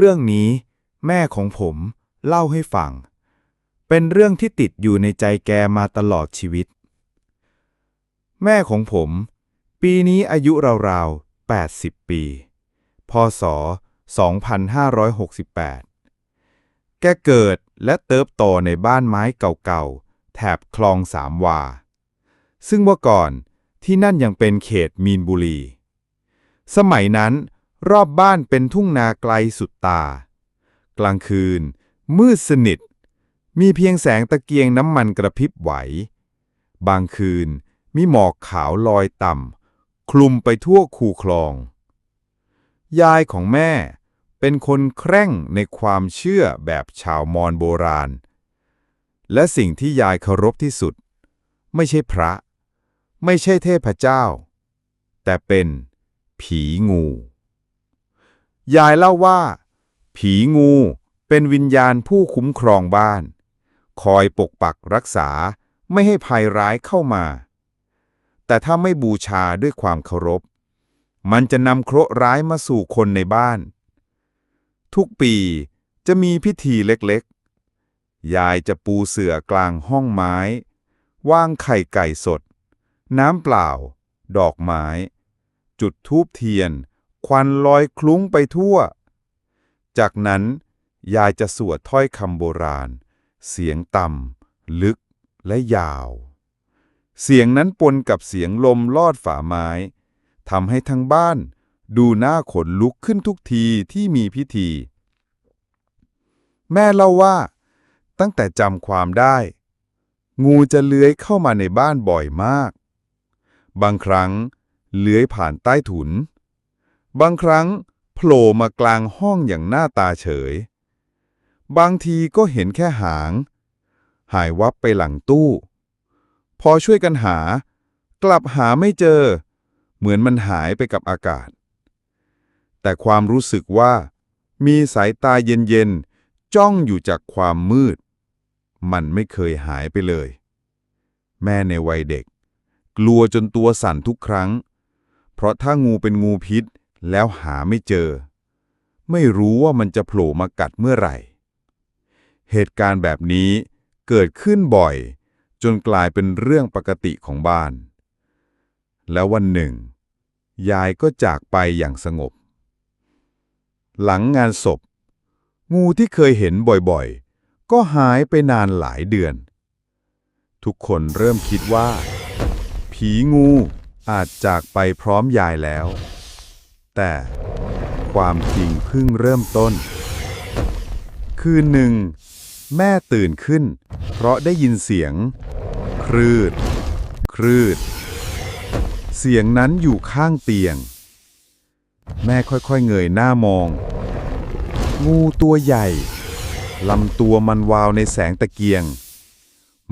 เรื่องนี้แม่ของผมเล่าให้ฟัง เป็นเรื่องที่ติดอยู่ในใจแกมาตลอดชีวิต แม่ของผม ปีนี้อายุราวๆ 80 ปี พศ 2568 แกเกิดและเติบโตในบ้านไม้เก่าๆ แถบคลองสามวา ซึ่งเมื่อก่อนที่นั่นยังเป็นเขตมีนบุรี สมัยนั้น รอบบ้านเป็นทุ่งนาไกลสุดตา กลางคืน มืดสนิท มีเพียงแสงตะเกียงน้ำมันกระพริบไหว บางคืนมีหมอกขาวลอยต่ำ คลุมไปทั่วคูคลอง ยายของแม่เป็นคนแคร่งในความเชื่อแบบชาวมอญโบราณ และสิ่งที่ยายเคารพที่สุด ไม่ใช่พระ ไม่ใช่เทพเจ้า แต่เป็นผีงู ยายเล่าว่า ผีงูเป็นวิญญาณผู้คุ้มครองบ้าน คอยปกปักรักษาไม่ให้ภัยร้ายเข้ามา แต่ถ้าไม่บูชาด้วยความเคารพ มันจะนำเคราะห์ร้ายมาสู่คนในบ้าน ทุกปีจะมีพิธีเล็กๆ ยายจะปูเสื่อกลางห้องไม้ วางไข่ไก่สด น้ำเปล่า ดอกไม้ จุดธูปเทียน ควันลอยคลุ้งไปทั่ว จากนั้นยายจะสวดถ้อยคำโบราณ เสียงต่ำลึกและยาว เสียงนั้นปนกับเสียงลมลอดฝาไม้ทำให้ทั้งบ้านดูหน้าขนลุกขึ้นทุกทีที่มีพิธี แม่เล่าว่า ตั้งแต่จำความได้ งูจะเลื้อยเข้ามาในบ้านบ่อยมาก บางครั้งเลื้อยผ่านใต้ถุน บางครั้งโผล่มากลางห้องอย่างหน้าตาเฉย บางทีก็เห็นแค่หาง หายวับไปหลังตู้ พอช่วยกันหา กลับหาไม่เจอ เหมือนมันหายไปกับอากาศ แต่ความรู้สึกว่า มีสายตาเย็นๆ จ้องอยู่จากความมืด มันไม่เคยหายไปเลย แม่ในวัยเด็ก กลัวจนตัวสั่นทุกครั้ง เพราะถ้างูเป็นงูพิษ แล้วหาไม่เจอ ไม่รู้ว่ามันจะโผล่มากัดเมื่อไหร่ เหตุการณ์แบบนี้เกิดขึ้นบ่อย จนกลายเป็นเรื่องปกติของบ้าน แล้ววันหนึ่ง ยายก็จากไปอย่างสงบ หลังงานศพ งูที่เคยเห็นบ่อยๆ ก็หายไปนานหลายเดือน ทุกคนเริ่มคิดว่า ผีงูอาจจากไปพร้อมยายแล้ว แต่ความจริงเพิ่งเริ่มต้น คืนหนึ่ง แม่ตื่นขึ้น เพราะได้ยินเสียง ครืด ครืด เสียงนั้นอยู่ข้างเตียง แม่ค่อยๆเงยหน้ามอง งูตัวใหญ่ลำตัวมันวาวในแสงตะเกียง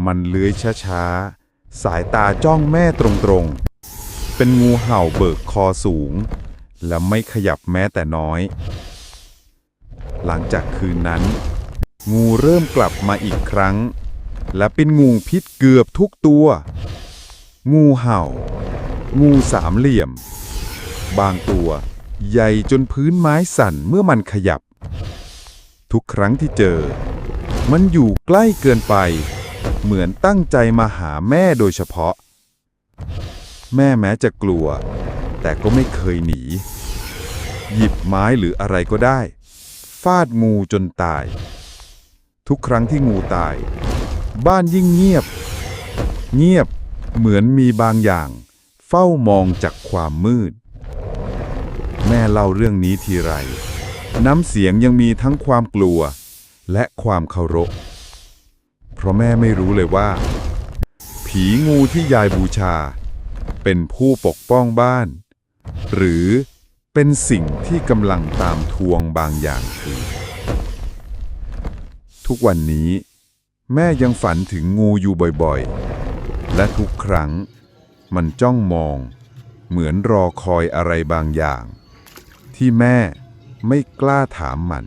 มันเลื้อยช้าๆ สายตาจ้องแม่ตรงๆ เป็นงูเห่าเบิกคอสูง และไม่ขยับแม้แต่น้อย หลังจากคืนนั้น งูเริ่มกลับมาอีกครั้ง และเป็นงูพิษเกือบทุกตัว งูเห่า งูสามเหลี่ยม บางตัวใหญ่จนพื้นไม้สั่นเมื่อมันขยับ ทุกครั้งที่เจอ มันอยู่ใกล้เกินไป เหมือนตั้งใจมาหาแม่โดยเฉพาะ แม่แม้จะกลัว แต่ก็ไม่เคยหนี หยิบไม้หรืออะไรก็ได้ ฟาดงูจนตาย ทุกครั้งที่งูตาย บ้านยิ่งเงียบ เงียบเหมือนมีบางอย่าง เฝ้ามองจากความมืด แม่เล่าเรื่องนี้ทีไร น้ำเสียงยังมีทั้งความกลัว และความเคารพ เพราะแม่ไม่รู้เลยว่า ผีงูที่ยายบูชา เป็นผู้ปกป้องบ้าน หรือเป็นสิ่งที่กำลังตามทวงบางอย่างคือทุกวันนี้ แม่ยังฝันถึงงูอยู่บ่อยๆ และทุกครั้ง มันจ้องมอง เหมือนรอคอยอะไรบางอย่าง ที่แม่ไม่กล้าถามมัน